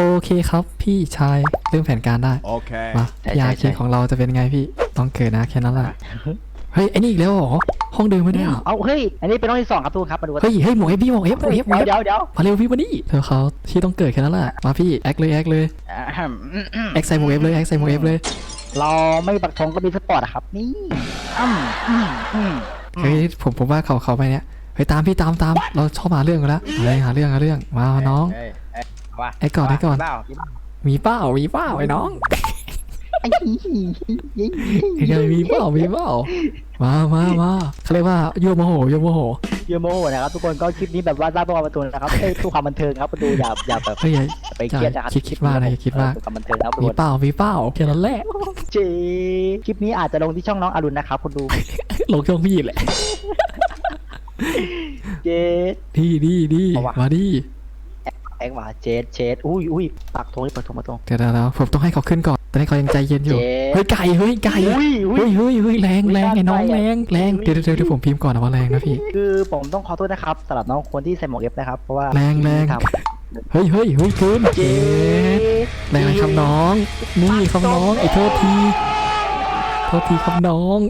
โอเคครับพี่ชายเรื่องแผนการได้ Okay. มาใช่ยาใช่ เคใช่ของเราจะเป็นไงพี่ต้องเกิดนะแค่นั้นแหละเฮ้ยไอ้นี่อีกแล้วเหรอห้องเดิมไม่ได้เหรอเอาเฮ้ย อันนี้เป็นห้องที่สองครับทุกคนครับ มาดูกันเฮ้ยเฮ้ยหมวกเอฟพี่หมวกเอฟหมวกเอฟหมวกเดี๋ยวเอฟเดี๋ยวเดี๋ยวมาเร็วพี่มานี่เธอเขาที่ต้องเกิดแค่นั้นแหละมาพี่แอคเลยแอคเลยอ่าอืมอืมแอคใส่หมวกเอฟเลยแอคใส่หมวกเอฟเลยเราไม่ปักธงก็มีสปอร์ตอะครับ นี่อืมอืมอืมเฮ้ยผมผมว่าเขาเขาไปเนี่ยเฮ้ยตามพี่ตามตามเราชอบหาเรื่องกันแล้วอะไรหาเรื่องหาเรื่องมาน้องเยเอ้ย ว่าไอ้ก่อนไอ้ก่อน เปล่ามีเป้ามีเป้าไอ้น้องไอ้ไอ้ไงมีเป้ามีเป้ามามามาเขาเรียกว่าโยมโมโหโยมโมโหเยอะโมโหนะครับทุกคนก็คลิปนี้แบบว่าสร้างตัวความบันเทิงนะครับเอ้ยเพื่อความบันเทิงครับมาดูอย่าอย่าแบบเฮ้ยอย่าไปเครียดนะครับคิดคิดว่าอะไรคิดว่าเออเพื่อความบันเทิงนะครับทุกมีคนเป้ามีเป้าแค่นั้นแหละเจคลิปนี้อาจจะลงที่ช่องน้องอรุณนะครับคุณดูลงช่องพี่แหละเจดีดีดีเอาวะมาดี แองว่าเจดเจดอุ้ยอุ้ยปักธงนี่ปักธงปักธงเดี๋ยวเดี๋ยวเดี๋ยวผมต้องให้เขาขึ้นก่อนตอนนี้เขายังใจเย็นอยู่เจ๊เฮ้ยไก่เฮ้ยไก่อุ้ยอุ้เฮ้ยยเฮ้ยเฮ้ยแรงแรงอุ้ยไอ้น้องไก่แรงแรงอุ้ยเดี๋ยวเดี๋ยวเดี๋ยวผมพิมพ์ก่อนนะว่าแรงนะพี่ คือผมต้องขอโทษนะครับสำหรับน้องคนที่ใส่หมวกเอฟนะครับเพราะว่าแรงแรงครับเฮ้ยเฮ้ยเฮ้ยเกินเจแรงไหมครับน้อง นี่ครับน้องไอ้โทษทีโทษทีครับน้อง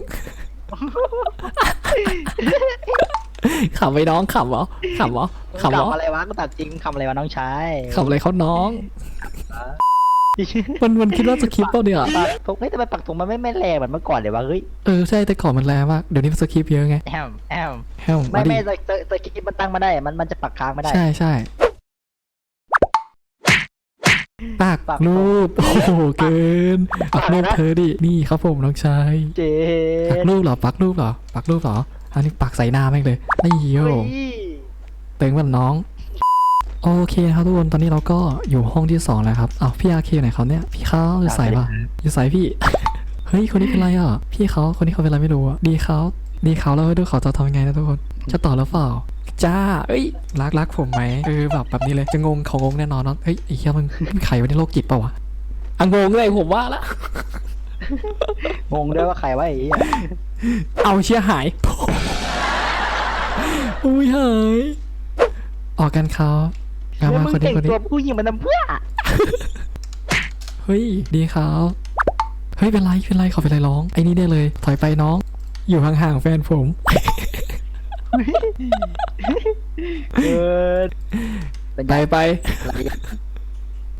ขับไปน้องขับเหรอขับเหรอ ขับเหรอคำอะไรวะก็ตัดจริงคำอะไรวะน้องชายขับอะไรเขาน้อง มันมันคิดว่าจะคลิปเปล่าเนี่ยปักธงเฮ้ยทำไมปักธงมันไม่ไม่แรงเหมือนเมื่อก่อนเลยวะเฮ้ยเออใช่แต่ก่อนมันแรงมากเดี๋ยวนี้มันสคริปต์เยอะไงแอมแอมแฮมไม่มาดิไม่สสสกิปมันตั้งมาได้มันมันจะปักค้างไม่ได้ ใช่ใช่ปากปากรูปโอ้โหเกินปักรูปอะไรนะ เธอดินี่ครับผมน้องชายเจปักรูปเหรอปักรูปเหรอปักรูปเหรออันนี้ปักใส่หน้าแม่งเลยนี่โยเฮ้ย เต็งมันน้อง โอเคนะครับทุกคน ตอนนี้เราก็อยู่ห้องที่สองแล้วครับอ้าวพี่อาเคไหนเขาเนี่ย พี่เขาอยู่ใส่ปะอยู่ใส่พี่ เฮ้ย คนนี้เป็นไรอะ พี่เขาคนนี้เขาเป็นอะไรไม่รู้อะ ดีเขาดีเขาแล้วดูเขาจะทำยังไงนะทุกคน จะต่อหรือเปล่าจ้า เอ้ย รักรักผมไหมเออแบบแบบนี้เลย จะงงเขางงแน่นอนเนาะเฮ้ยไอ้เหี้ยมันมันไขไว้ในโรคจิตเปล่าวะอะงงเลยผมว่าละ งงด้วยว่าใครวะไอ้เหี้ยเอาเชี่ยหาย อุ้ยหาย ออกกันเขางานแล้วมามึงคนนี้แต่งคนนี้ตัวผู้หญิงมันทำเพื่อเฮ้ยดีครับเฮ้ยเป็นไรเป็นไรเขาเป็นไรร้องไอ้นี่ได้เลย ถอยไปน้อง อยู่ห่างๆแฟนผม เออเป็นไปไงไป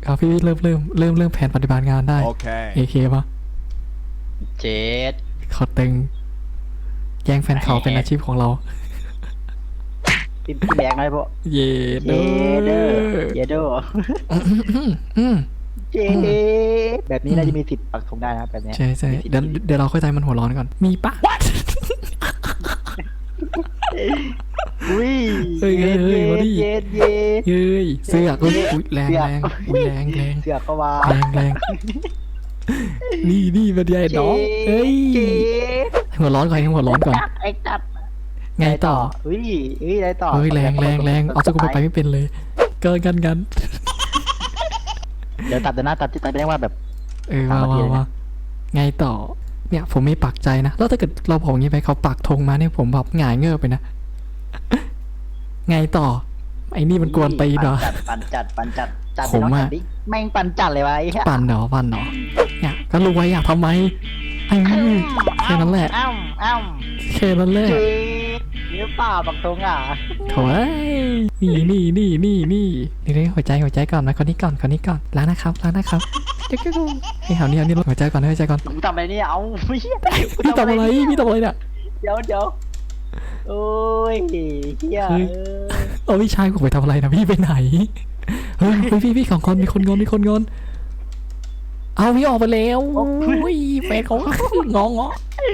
เอาพี่เริ่มเริ่มเริ่มเริ่มแผนปฏิบัติงานได้ Okay. เอเคปะเจดเขาตึงแย่งแฟนเขาเป็นอาชีพของเรา พี่พี่แบกหน่อยพวกเย่เยเด้เดออเยเดออืมเจดแบบนี้น่าจะมีสิทธิ์ปักธงได้นะครับแบบเนี้ยใช่ใช่เดี๋ยวเดี๋ยวเราค่อยใจมันหัวร้อนก่อน มีปะอุ้ยเฮ้ยเฮ้ยเฮ้ยมาดิเย็ดเย็ดเย้ยเสือกอุ้ยอุ๊ยแรงแรงอุ้ยแรงแรงเสือกก็ว่าแรงแรงนี่นี่เป็นไงน้องเฮ้ยเจ๊หัวร้อนก่อนให้หัวร้อนก่อนจัดไอ้จัด ไงต่อเฮ้ยเฮ้ยอะไรต่อเฮ้ยแรงแรงแรงเอาสกุลไปไม่เป็นเลย เกินกันกันเดี๋ยวตัดเดี๋ยวหน้าตัดที่ตัดไปเรียกว่าแบบเออตามมามาทีมาเลยนะมาไงต่อ เนี่ย ผมไม่ปักใจนะ แล้วถ้าเกิดเราบอกอย่างนี้ไปเขาปักธงมาเนี่ยผมแบบหงายเงือบไปนะ ไงต่อ ไอ้นี่มันกวนตีนเหรอปั่นจัดปั่นจัดปั่นจัดผมอะจัดดิแม่งปั่นจัดเลยวะไอ้เหี้ยปั่นเหรอปั่นเหรอเนี่ยก็รู้ไว้อยากทำไมไอ้นี่แค่นั้นแหละอ้าวอ้าวแค่นั้นแหละ เจ๊นี่เปล่าปักธงอะโถ่เอ้ยนี่นี่นี่นี่นี่นี่นี่หัวใจหัวใจก่อนนะคนนี้ก่อนคนนี้ก่อนล้างนะครับล้างนะครับเจ๊กๆไอ้แถวนี้เอานี่หัวใจก่อนหัวใจก่อนผมทำอะไรเนี่ยเอาเหี้ยพี่ทำอะไรพี่ทำอะไรเนี่ย เดี๋ยวเดี๋ยวโอ้ยเฮียเฮ้ยเอาพี่ชายผมไปทำอะไรนะพี่ไปไหนเฮ้ยเฮ้ยพี่พี่ของคนมีคนงอนมีคนงอน เอาพี่ออกไปแล้วโอ้ยแฟนเขางองงอ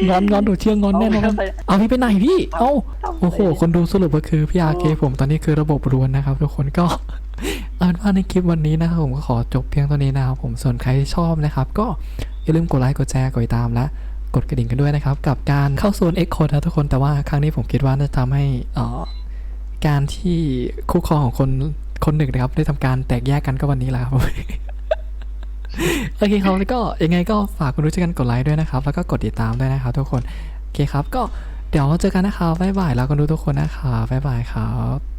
งอนงอนหนูเชื่องอนแน่นอนเอาพี่ไปไหนพี่ เอาโอ้โห คนดูสรุปก็คือพี่อาเคผมตอนนี้คือระบบรวนนะครับทุกคนก็เอาเป็นว่าในคลิปวันนี้นะครับผมก็ขอจบเพียงเท่านี้นะครับผมส่วนใครที่ชอบนะครับ ก็อย่าลืมกดไลค์กดแชร์กดติดตามและกดกระดิ่งกันด้วยนะครับ กับการเข้าโซน X Code นะทุกคนแต่ว่าครั้งนี้ผมคิดว่าน่าจะทำให้เอ่อการที่คู่ครองของคนคนหนึ่งนะครับ ได้ทำการแตกแยกกันก็วันนี้แหละครับ โอเคครับแล้วก็ยังไงก็ฝากคุณรู้ช่วยกันกดไลค์ด้วยนะครับ แล้วก็กดติดตามด้วยนะครับทุกคน โอเคครับ ก็เดี๋ยวเจอกันนะครับบ๊ายบายแล้วก็ดูทุกคนนะครับบ๊ายบายครับ